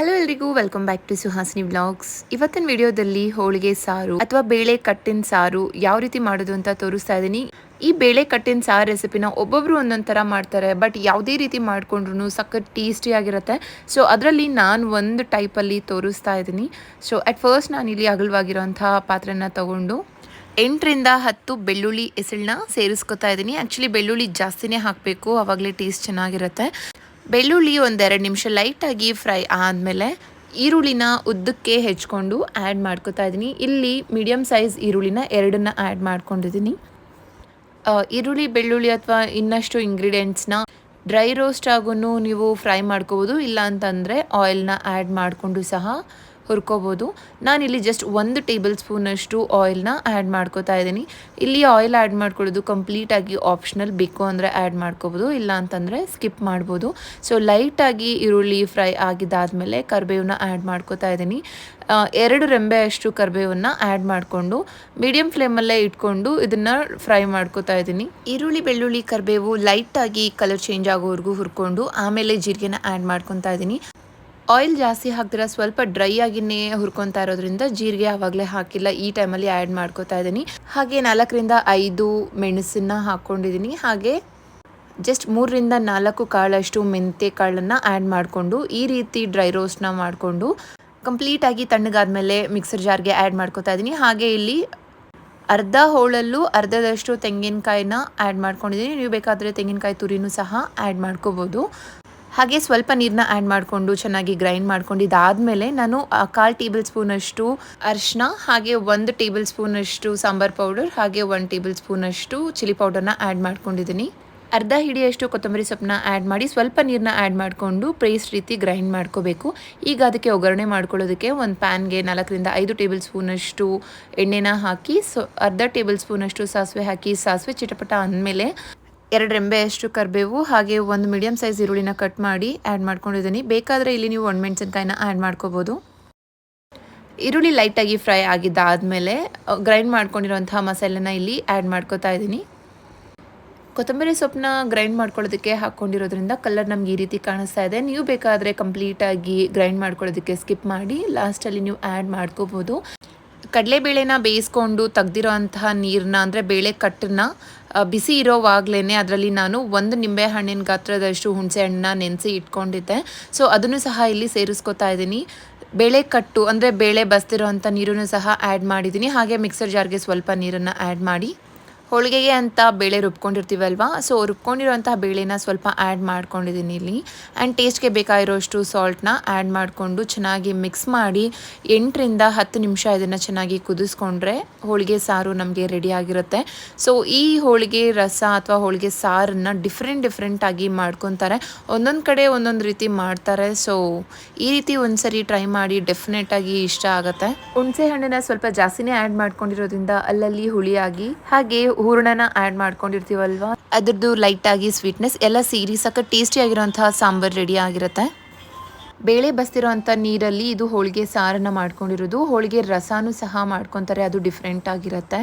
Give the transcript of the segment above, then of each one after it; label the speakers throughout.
Speaker 1: Hello ಎಲ್ರಿಗೂ welcome back to Suhasini vlogs ಇವತ್ತಿನ ವಿಡಿಯೋದಲ್ಲಿ ಹೋಳಿಗೆ ಸಾರು ಅಥವಾ ಬೇಳೆ ಕಟ್ಟಿನ ಸಾರು ಯಾವ ರೀತಿ ಮಾಡೋದು ಅಂತ ತೋರಿಸ್ತಾ ಇದ್ದೀನಿ. ಈ ಬೇಳೆ ಕಟ್ಟಿನ ಸಾರು ರೆಸಿಪಿನ ಒಬ್ಬೊಬ್ರು ಒಂದೊಂದು ಥರ ಮಾಡ್ತಾರೆ ಬಟ್ ಯಾವುದೇ ರೀತಿ ಮಾಡ್ಕೊಂಡ್ರು ಸಖತ್ ಟೇಸ್ಟಿ ಆಗಿರುತ್ತೆ. ಸೊ ಅದರಲ್ಲಿ ನಾನು ಒಂದು ಟೈಪಲ್ಲಿ ತೋರಿಸ್ತಾ ಇದ್ದೀನಿ. ಸೊ ಅಟ್ ಫಸ್ಟ್ ನಾನು ಇಲ್ಲಿ ಅಗಲವಾಗಿರೋಂಥ ಪಾತ್ರೆನ ತಗೊಂಡು ಎಂಟರಿಂದ ಹತ್ತು ಬೆಳ್ಳುಳ್ಳಿ ಎಸಳನ್ನ ಸೇರಿಸ್ಕೊತಾ ಇದ್ದೀನಿ. ಆ್ಯಕ್ಚುಲಿ ಬೆಳ್ಳುಳ್ಳಿ ಜಾಸ್ತಿನೇ ಹಾಕಬೇಕು ಆವಾಗಲೇ ಟೇಸ್ಟ್ ಚೆನ್ನಾಗಿರುತ್ತೆ. ಬೆಳ್ಳುಳ್ಳಿ ಒಂದೆರಡು ನಿಮಿಷ ಲೈಟಾಗಿ ಫ್ರೈ ಆದಮೇಲೆ ಈರುಳ್ಳಿನ ಉದ್ದಕ್ಕೆ ಹೆಚ್ಕೊಂಡು ಆ್ಯಡ್ ಮಾಡ್ಕೊತಾ ಇದ್ದೀನಿ. ಇಲ್ಲಿ ಮೀಡಿಯಮ್ ಸೈಜ್ ಈರುಳ್ಳಿನ ಎರಡನ್ನ ಆ್ಯಡ್ ಮಾಡ್ಕೊಂಡಿದ್ದೀನಿ. ಈರುಳ್ಳಿ, ಬೆಳ್ಳುಳ್ಳಿ ಅಥವಾ ಇನ್ನಷ್ಟು ಇಂಗ್ರೀಡಿಯೆಂಟ್ಸ್ನ ಡ್ರೈ ರೋಸ್ಟ್ ಆಗೂ ನೀವು ಫ್ರೈ ಮಾಡ್ಕೋಬೋದು. ಇಲ್ಲ ಅಂತಂದರೆ ಆಯಿಲ್ನ ಆ್ಯಡ್ ಮಾಡಿಕೊಂಡು ಸಹ ಹುರ್ಕೋಬೋದು. ನಾನಿಲ್ಲಿ ಜಸ್ಟ್ ಒಂದು ಟೇಬಲ್ ಸ್ಪೂನಷ್ಟು ಆಯಿಲ್ನ ಆ್ಯಡ್ ಮಾಡ್ಕೋತಾ ಇದ್ದೀನಿ. ಇಲ್ಲಿ ಆಯಿಲ್ ಆ್ಯಡ್ ಮಾಡ್ಕೊಳ್ಳೋದು ಕಂಪ್ಲೀಟಾಗಿ ಆಪ್ಷನಲ್ ಬೇಕು ಅಂದರೆ ಆ್ಯಡ್ ಮಾಡ್ಕೋಬೋದು, ಇಲ್ಲ ಅಂತಂದರೆ ಸ್ಕಿಪ್ ಮಾಡ್ಬೋದು. ಸೊ ಲೈಟಾಗಿ ಈರುಳ್ಳಿ ಫ್ರೈ ಆಗಿದ್ದಾದಮೇಲೆ ಕರಿಬೇವನ್ನ ಆ್ಯಡ್ ಮಾಡ್ಕೋತಾ ಇದ್ದೀನಿ. ಎರಡು ರೆಂಬೆ ಅಷ್ಟು ಕರಿಬೇವನ್ನು ಆ್ಯಡ್ ಮಾಡಿಕೊಂಡು ಮೀಡಿಯಂ ಫ್ಲೇಮಲ್ಲೇ ಇಟ್ಕೊಂಡು ಇದನ್ನು ಫ್ರೈ ಮಾಡ್ಕೋತಾ ಇದ್ದೀನಿ. ಈರುಳ್ಳಿ, ಬೆಳ್ಳುಳ್ಳಿ, ಕರಿಬೇವು ಲೈಟಾಗಿ ಕಲರ್ ಚೇಂಜ್ ಆಗೋವರೆಗೂ ಹುರ್ಕೊಂಡು ಆಮೇಲೆ ಜೀರಿಗೆನ ಆ್ಯಡ್ ಮಾಡ್ಕೊತಾ ಇದ್ದೀನಿ. ಆಯಿಲ್ ಜಾಸ್ತಿ ಹಾಕ್ದಿರ ಸ್ವಲ್ಪ ಡ್ರೈ ಆಗಿನೇ ಹುರ್ಕೊತಾ ಇರೋದ್ರಿಂದ ಜೀರಿಗೆ ಆವಾಗಲೇ ಹಾಕಿಲ್ಲ. ಈ ಟೈಮಲ್ಲಿ ಆ್ಯಡ್ ಮಾಡ್ಕೋತಾ ಇದ್ದೀನಿ. ಹಾಗೆ ನಾಲ್ಕರಿಂದ ಐದು ಮೆಣಸನ್ನ ಹಾಕ್ಕೊಂಡಿದ್ದೀನಿ ಹಾಗೆ ಜಸ್ಟ್ ಮೂರರಿಂದ ನಾಲ್ಕು ಕಾಳಷ್ಟು ಮೆಂತ್ಯ ಕಾಳನ್ನು ಆ್ಯಡ್ ಮಾಡಿಕೊಂಡು, ಈ ರೀತಿ ಡ್ರೈ ರೋಸ್ಟ್ನ ಮಾಡಿಕೊಂಡು ಕಂಪ್ಲೀಟಾಗಿ ತಣ್ಣಗಾದಮೇಲೆ ಮಿಕ್ಸರ್ ಜಾರ್ಗೆ ಆ್ಯಡ್ ಮಾಡ್ಕೋತಾ ಇದ್ದೀನಿ. ಹಾಗೆ ಇಲ್ಲಿ ಅರ್ಧ ಹೋಳಲ್ಲೂ ಅರ್ಧದಷ್ಟು ತೆಂಗಿನಕಾಯಿನ ಆ್ಯಡ್ ಮಾಡ್ಕೊಂಡಿದ್ದೀನಿ. ನೀವು ಬೇಕಾದರೆ ತೆಂಗಿನಕಾಯಿ ತುರಿನೂ ಸಹ ಆ್ಯಡ್ ಮಾಡ್ಕೋಬೋದು. ಹಾಗೆ ಸ್ವಲ್ಪ ನೀರನ್ನ ಆ್ಯಡ್ ಮಾಡಿಕೊಂಡು ಚೆನ್ನಾಗಿ ಗ್ರೈಂಡ್ ಮಾಡ್ಕೊಂಡಿದ್ದಾದಮೇಲೆ ನಾನು ಕಾಲು ಟೇಬಲ್ ಸ್ಪೂನಷ್ಟು ಅರಿಶಿನ, ಹಾಗೆ ಒಂದು ಟೇಬಲ್ ಸ್ಪೂನಷ್ಟು ಸಾಂಬಾರ್ ಪೌಡರ್, ಹಾಗೆ ಒಂದು ಟೇಬಲ್ ಸ್ಪೂನಷ್ಟು ಚಿಲ್ಲಿ ಪೌಡರ್ನ ಆ್ಯಡ್ ಮಾಡ್ಕೊಂಡಿದ್ದೀನಿ. ಅರ್ಧ ಹಿಡಿಯಷ್ಟು ಕೊತ್ತಂಬರಿ ಸೊಪ್ಪನ್ನ ಆ್ಯಡ್ ಮಾಡಿ ಸ್ವಲ್ಪ ನೀರನ್ನ ಆ್ಯಡ್ ಮಾಡಿಕೊಂಡು ಪೇಸ್ಟ್ ರೀತಿ ಗ್ರೈಂಡ್ ಮಾಡ್ಕೋಬೇಕು. ಈಗ ಅದಕ್ಕೆ ಒಗ್ಗರಣೆ ಮಾಡ್ಕೊಳ್ಳೋದಕ್ಕೆ ಒಂದು ಪ್ಯಾನ್ಗೆ ನಾಲ್ಕರಿಂದ ಐದು ಟೇಬಲ್ ಸ್ಪೂನಷ್ಟು ಎಣ್ಣೆನ ಹಾಕಿ, ಸೊ ಅರ್ಧ ಟೇಬಲ್ ಸ್ಪೂನಷ್ಟು ಸಾಸಿವೆ ಹಾಕಿ, ಸಾಸಿವೆ ಚಿಟಪಟ ಅಂದಮೇಲೆ ಎರಡು ರೆಂಬೆಯಷ್ಟು ಕರಿಬೇವು, ಹಾಗೆ ಒಂದು ಮೀಡಿಯಮ್ ಸೈಜ್ ಈರುಳ್ಳಿನ ಕಟ್ ಮಾಡಿ ಆ್ಯಡ್ ಮಾಡ್ಕೊಂಡಿದ್ದೀನಿ. ಬೇಕಾದರೆ ಇಲ್ಲಿ ನೀವು ಒಣಮೆಣಸಿನ್ಕಾಯಿನ ಆ್ಯಡ್ ಮಾಡ್ಕೋಬೋದು. ಈರುಳ್ಳಿ ಲೈಟಾಗಿ ಫ್ರೈ ಆಗಿದ್ದಾದಮೇಲೆ ಗ್ರೈಂಡ್ ಮಾಡ್ಕೊಂಡಿರೋಂಥ ಮಸಾಲೆನ ಇಲ್ಲಿ ಆ್ಯಡ್ ಮಾಡ್ಕೋತಾ ಇದ್ದೀನಿ. ಕೊತ್ತಂಬರಿ ಸೊಪ್ಪನ್ನ ಗ್ರೈಂಡ್ ಮಾಡ್ಕೊಳ್ಳೋದಕ್ಕೆ ಹಾಕ್ಕೊಂಡಿರೋದ್ರಿಂದ ಕಲರ್ ನಮ್ಗೆ ಈ ರೀತಿ ಕಾಣಿಸ್ತಾ ಇದೆ. ನೀವು ಬೇಕಾದರೆ ಕಂಪ್ಲೀಟಾಗಿ ಗ್ರೈಂಡ್ ಮಾಡ್ಕೊಳ್ಳೋದಕ್ಕೆ ಸ್ಕಿಪ್ ಮಾಡಿ ಲಾಸ್ಟಲ್ಲಿ ನೀವು ಆ್ಯಡ್ ಮಾಡ್ಕೋಬೋದು. ಕಡಲೆಬೇಳೆನ ಬೇಯಿಸ್ಕೊಂಡು ತೆಗ್ದಿರೋ ಅಂತಹ ನೀರನ್ನ ಅಂದರೆ ಬೇಳೆ ಕಟ್ಟನ್ನ ಬಿಸಿ ಇರೋವಾಗ್ಲೇ ಅದರಲ್ಲಿ ನಾನು ಒಂದು ನಿಂಬೆ ಹಣ್ಣಿನ ಗಾತ್ರದಷ್ಟು ಹುಣಸೆ ಹಣ್ಣನ್ನ ನೆನೆಸಿ ಇಟ್ಕೊಂಡಿದ್ದೆ. ಸೊ ಅದನ್ನು ಸಹ ಇಲ್ಲಿ ಸೇರಿಸ್ಕೊತಾ ಇದ್ದೀನಿ. ಬೇಳೆ ಕಟ್ಟು, ಅಂದರೆ ಬೇಳೆ ಬಸ್ತಿರೋ ಅಂಥ ನೀರನ್ನು ಸಹ ಆ್ಯಡ್ ಮಾಡಿದ್ದೀನಿ. ಹಾಗೆ ಮಿಕ್ಸರ್ ಜಾರ್ಗೆ ಸ್ವಲ್ಪ ನೀರನ್ನು ಆ್ಯಡ್ ಮಾಡಿ. ಹೋಳಿಗೆಗೆ ಅಂತ ಬೇಳೆ ರುಬ್ಕೊಂಡಿರ್ತೀವಲ್ವಾ? ಸೊ ರುಬ್ಕೊಂಡಿರೋಂತಹ ಬೇಳೆನ ಸ್ವಲ್ಪ ಆ್ಯಡ್ ಮಾಡ್ಕೊಂಡಿದ್ದೀನಿ ಇಲ್ಲಿ. ಆ್ಯಂಡ್ ಟೇಸ್ಟ್ಗೆ ಬೇಕಾಗಿರೋಷ್ಟು ಸಾಲ್ಟ್ನ ಆ್ಯಡ್ ಮಾಡಿಕೊಂಡು ಚೆನ್ನಾಗಿ ಮಿಕ್ಸ್ ಮಾಡಿ ಎಂಟರಿಂದ ಹತ್ತು ನಿಮಿಷ ಇದನ್ನು ಚೆನ್ನಾಗಿ ಕುದಿಸ್ಕೊಂಡ್ರೆ ಹೋಳಿಗೆ ಸಾರು ನಮಗೆ ರೆಡಿ ಆಗಿರುತ್ತೆ. ಸೊ ಈ ಹೋಳಿಗೆ ರಸ ಅಥವಾ ಹೋಳಿಗೆ ಸಾರನ್ನು ಡಿಫ್ರೆಂಟ್ ಡಿಫ್ರೆಂಟಾಗಿ ಮಾಡ್ಕೊತಾರೆ. ಒಂದೊಂದು ಕಡೆ ಒಂದೊಂದು ರೀತಿ ಮಾಡ್ತಾರೆ. ಸೊ ಈ ರೀತಿ ಒಂದ್ಸರಿ ಟ್ರೈ ಮಾಡಿ ಡೆಫಿನೆಟಾಗಿ ಇಷ್ಟ ಆಗುತ್ತೆ. ಹುಣಸೆ ಹಣ್ಣನ್ನ ಸ್ವಲ್ಪ ಜಾಸ್ತಿನೇ ಆ್ಯಡ್ ಮಾಡ್ಕೊಂಡಿರೋದ್ರಿಂದ ಅಲ್ಲಲ್ಲಿ ಹುಳಿಯಾಗಿ, ಹಾಗೆ ಹೂರಣನ ಆ್ಯಡ್ ಮಾಡ್ಕೊಂಡಿರ್ತೀವಲ್ವಾ? ಅದರದ್ದು ಲೈಟಾಗಿ ಸ್ವೀಟ್ನೆಸ್ ಎಲ್ಲ ಸೇರಿ ಸಖತ್ ಟೇಸ್ಟಿ ಸಾಂಬಾರು ಸಾಂಬಾರ್ ರೆಡಿ ಆಗಿರುತ್ತೆ. ಬೇಳೆ ಬಸ್ತಿರೋಂಥ ನೀರಲ್ಲಿ ಇದು ಹೋಳಿಗೆ ಸಾರನ್ನು ಮಾಡ್ಕೊಂಡಿರೋದು. ಹೋಳಿಗೆ ರಸನೂ ಸಹ ಮಾಡ್ಕೊತಾರೆ ಅದು ಡಿಫ್ರೆಂಟ್ ಆಗಿರುತ್ತೆ.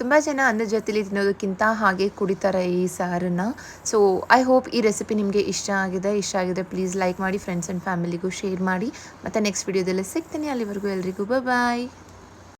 Speaker 1: ತುಂಬ ಜನ ಅನ್ನ ಜೊತೆಲಿ ತಿನ್ನೋದಕ್ಕಿಂತ ಹಾಗೆ ಕುಡಿತಾರೆ ಈ ಸಾರನ್ನು. ಸೊ ಐ ಹೋಪ್ ಈ ರೆಸಿಪಿ ನಿಮಗೆ ಇಷ್ಟ ಆಗಿದೆ. ಇಷ್ಟ ಆಗಿದೆ ಪ್ಲೀಸ್ ಲೈಕ್ ಮಾಡಿ ಫ್ರೆಂಡ್ಸ್ ಆ್ಯಂಡ್ ಫ್ಯಾಮಿಲಿಗೂ ಶೇರ್ ಮಾಡಿ. ಮತ್ತು ನೆಕ್ಸ್ಟ್ ವಿಡಿಯೋದಲ್ಲಿ ಸಿಗ್ತೀನಿ ಅಲ್ಲಿವರೆಗೂ ಎಲ್ರಿಗೂ. ಬಾಯ್